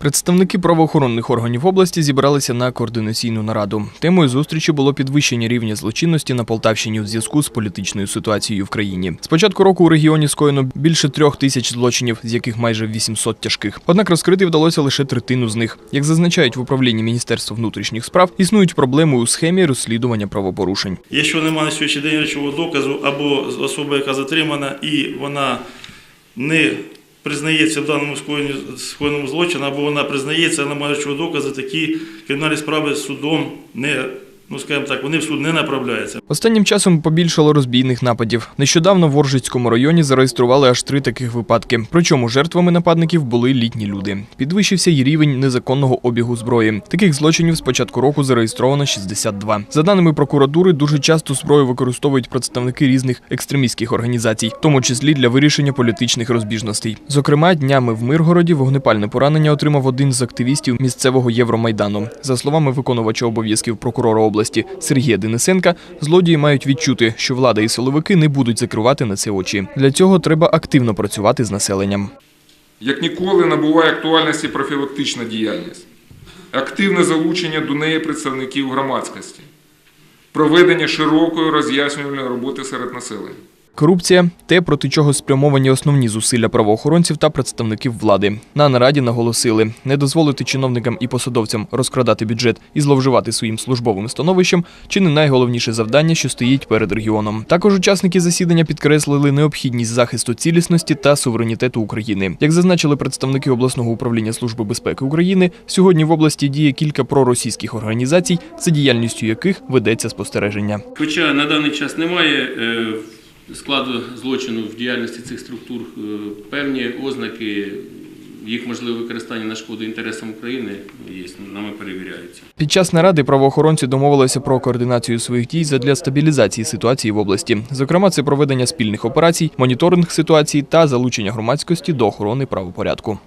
Представники правоохоронних органів області зібралися на координаційну нараду. Темою зустрічі було підвищення рівня злочинності на Полтавщині у зв'язку з політичною ситуацією в країні. З початку року у регіоні скоєно більше трьох тисяч злочинів, з яких майже 800 тяжких. Однак розкрити вдалося лише третину з них. Як зазначають в управлінні Міністерства внутрішніх справ, існують проблеми у схемі розслідування правопорушень. Якщо немає на сьогоднішній день речового доказу або особа, яка затримана, і вона не признається в даному скоєному злочину, або вона признається, але маючи докази, такі кримінальні справи судом не, ну скажімо так, вони в суд не направляються. Останнім часом побільшало розбійних нападів. Нещодавно в Оржицькому районі зареєстрували аж три таких випадки. Причому жертвами нападників були літні люди. Підвищився й рівень незаконного обігу зброї. Таких злочинів з початку року зареєстровано 62. За даними прокуратури, дуже часто зброю використовують представники різних екстремістських організацій, в тому числі для вирішення політичних розбіжностей. Зокрема, днями в Миргороді вогнепальне поранення отримав один з активістів місцевого Євромайдану. За словами виконувача обов'язків прокурора області Сергія Денисенка, злодії мають відчути, що влада і силовики не будуть закривати на це очі. Для цього треба активно працювати з населенням. Як ніколи набуває актуальності профілактична діяльність, активне залучення до неї представників громадськості, проведення широкої роз'яснювальної роботи серед населення. Корупція те, проти чого спрямовані основні зусилля правоохоронців та представників влади. На нараді наголосили не дозволити чиновникам і посадовцям розкрадати бюджет і зловживати своїм службовим становищем чи не найголовніше завдання, що стоїть перед регіоном. Також учасники засідання підкреслили необхідність захисту цілісності та суверенітету України. Як зазначили представники обласного управління Служби безпеки України, сьогодні в області діє кілька проросійських організацій, за діяльністю яких ведеться спостереження. Хоча на даний час немає е, складу злочину в діяльності цих структур, е, певні ознаки їх можливе використання на шкоду інтересам України є, нами перевіряються. Під час наради правоохоронці домовилися про координацію своїх дій задля стабілізації ситуації в області. Зокрема, це проведення спільних операцій, моніторинг ситуації та залучення громадськості до охорони правопорядку.